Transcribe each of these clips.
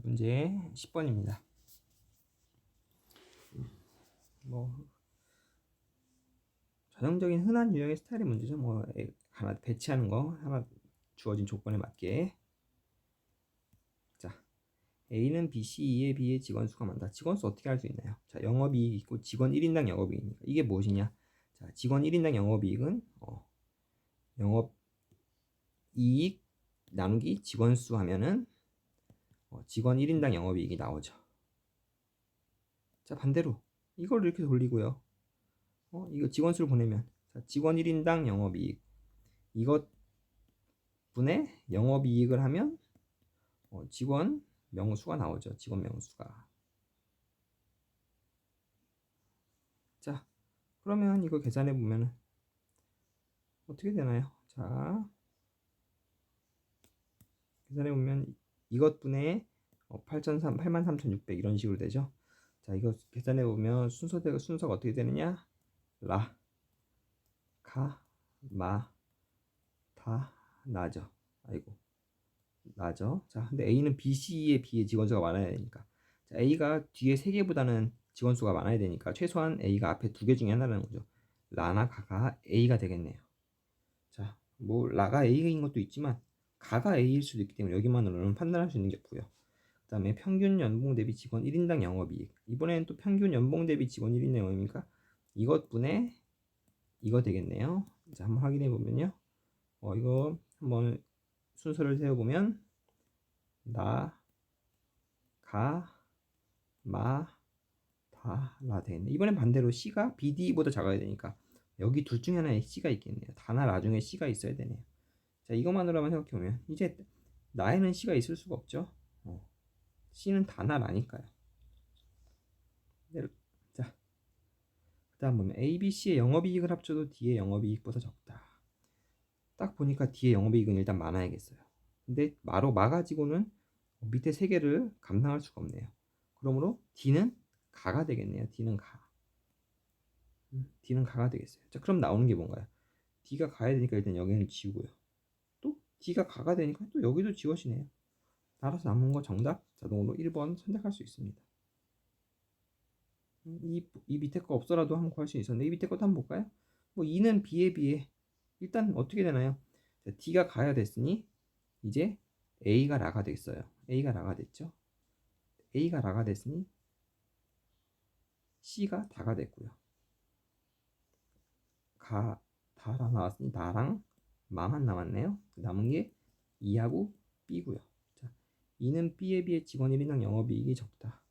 자, 문제 10번입니다. 뭐 전형적인 흔한 유형의 스타일의 문제죠. 뭐 에, 하나 배치하는 거 하나 주어진 조건에 맞게. 자, A는 B, C, E에 비해 직원 수가 많다. 직원 수 어떻게 할 수 있나요? 자, 영업이익 있고 직원 1인당 영업이익이니까 이게 무엇이냐? 자, 직원 1인당 영업이익은 어, 영업 이익 나누기 직원 수 하면은 어, 직원 1인당 영업이익이 나오죠. 자 반대로 이걸 이렇게 돌리고요. 어, 이거 직원 수를 보내면 자, 직원 1인당 영업이익 이것 분의 영업이익을 하면 어, 직원 명수가 나오죠. 직원 명수가. 자 그러면 이거 계산해 보면 어떻게 되나요? 자 계산해 보면 이것분의 8,300, 83,600 이런 식으로 되죠. 자, 이거 계산해 보면 순서대가 순서가 어떻게 되느냐? 라, 가, 마, 다 나죠. 아이고. 나죠. 자, 근데 A는 B, C에 비해 직원 수가 많아야 되니까. 자, A가 뒤에 세 개보다는 직원 수가 많아야 되니까 최소한 A가 앞에 두 개 중에 하나라는 거죠. 라나 가가 A가 되겠네요. 자, 뭐 라가 A인 것도 있지만 가가 A일 수도 있기 때문에 여기만으로는 판단할 수 있는 게 없고요. 그 다음에 평균 연봉 대비 직원 1인당 영업이익. 이번에는 또 평균 연봉 대비 직원 1인당 영업이니까 이것분의 이거 되겠네요. 자, 한번 확인해 보면요. 어, 이거 한번 순서를 세워보면 나, 가, 마, 다, 라 되겠네. 이번엔 반대로 C가 BD보다 작아야 되니까 여기 둘 중에 하나에 C가 있겠네요. 다나 라 중에 C가 있어야 되네요. 자, 이것만으로만 생각해보면 이제 나에는 C가 있을 수가 없죠. 어. C는 다나 라니까요. 네, 자, 그 다음 보면 A, B, C의 영업이익을 합쳐도 D의 영업이익보다 적다. 딱 보니까 D의 영업이익은 일단 많아야겠어요. 근데 마로 마가지고는 밑에 세 개를 감당할 수가 없네요. 그러므로 D는 가가 되겠네요. D는 가. 음, D는 가가 되겠어요. 자, 그럼 나오는 게 뭔가요? D가 가야 되니까 일단 여기는 지우고요. D가 가가 되니까 또 여기도 지워지네요. 따라서 남은 거 정답 자동으로 1번 선택할 수 있습니다. 이, 이 밑에 거 없어라도 한번 구할 수 있었는데 이 밑에 것도 한번 볼까요? 뭐 2는 B에 비해 일단 어떻게 되나요? 자, D가 가야 됐으니 이제 A가 라가 됐어요. A가 라가 됐죠. A가 라가 됐으니 C가 다가 됐고요. 가, 다라 나왔으니 나랑 마만 남았네요. 남은 게 2하고 B고요. 자, 2는 B에 비해 직원 1인당 영업이익이 적다.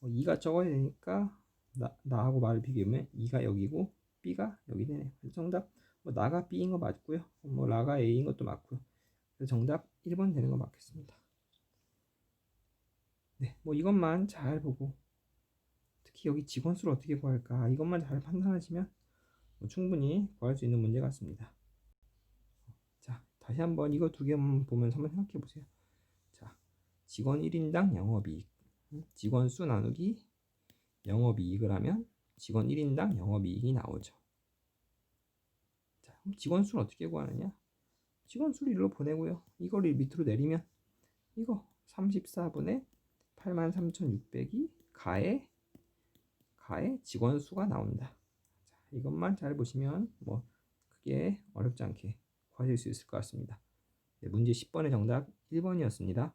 어, 2가 적어야 되니까 나, 나하고 말을 비교하면 2가 여기고 B가 여기 되네요. 그래서 정답 뭐 나가 B인 거 맞고요. 뭐 라가 A인 것도 맞고요. 그래서 정답 1번 되는 거 맞겠습니다. 네, 뭐 이것만 잘 보고 특히 여기 직원 수를 어떻게 구할까 이것만 잘 판단하시면 뭐 충분히 구할 수 있는 문제 같습니다. 다시 한번 이거 두 개만 보면서 한번 생각해 보세요. 자, 직원 1인당 영업이익. 직원 수 나누기 영업이익을 하면 직원 1인당 영업이익이 나오죠. 자, 직원 수를 어떻게 구하느냐? 직원 수를 일로 보내고요. 이거를 밑으로 내리면 이거 34분의 83,600이 가에 가에 직원 수가 나온다. 자, 이것만 잘 보시면 뭐 크게 어렵지 않게 구 하실 수 있을 것 같습니다. 네, 문제 10번의 정답 1번이었습니다.